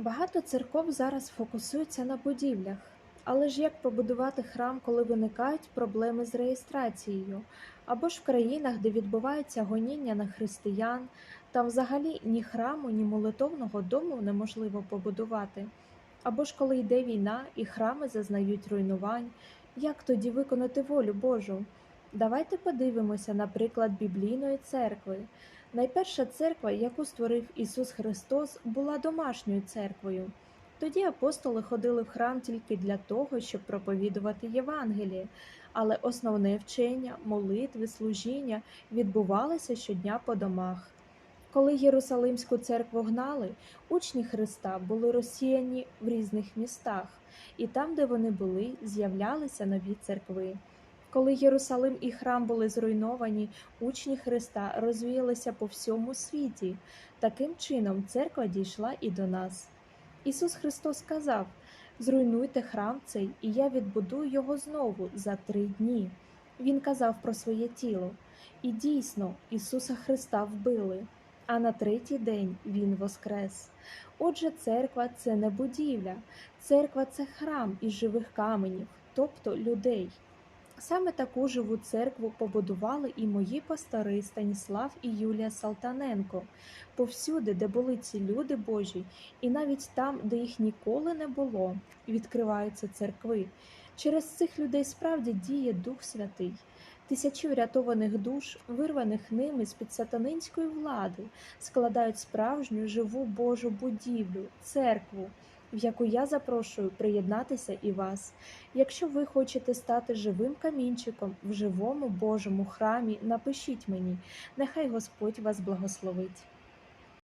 Багато церков зараз фокусуються на будівлях. Але ж як побудувати храм, коли виникають проблеми з реєстрацією? Або ж в країнах, де відбувається гоніння на християн, там взагалі ні храму, ні молитовного дому неможливо побудувати. Або ж коли йде війна і храми зазнають руйнувань, як тоді виконати волю Божу? Давайте подивимося на приклад біблійної церкви. Найперша церква, яку створив Ісус Христос, була домашньою церквою. Тоді апостоли ходили в храм тільки для того, щоб проповідувати Євангеліє, але основне вчення, молитви, служіння відбувалися щодня по домах. Коли Єрусалимську церкву гнали, учні Христа були розсіяні в різних містах, і там, де вони були, з'являлися нові церкви. Коли Єрусалим і храм були зруйновані, учні Христа розвіялися по всьому світі. Таким чином церква дійшла і до нас. Ісус Христос сказав: Зруйнуйте храм цей, і я відбудую його знову за три дні. Він казав про своє тіло. І дійсно, Ісуса Христа вбили, а на третій день Він воскрес. Отже, церква це не будівля, церква це храм із живих каменів, тобто людей. Саме таку живу церкву побудували і мої пастори Станіслав і Юлія Салтаненко. Повсюди, де були ці люди Божі, і навіть там, де їх ніколи не було, відкриваються церкви. Через цих людей справді діє Дух Святий. Тисячі врятованих душ, вирваних ними з під сатанинської влади, складають справжню живу Божу будівлю, церкву, в яку я запрошую приєднатися і вас. Якщо ви хочете стати живим камінчиком в живому Божому храмі, напишіть мені, нехай Господь вас благословить.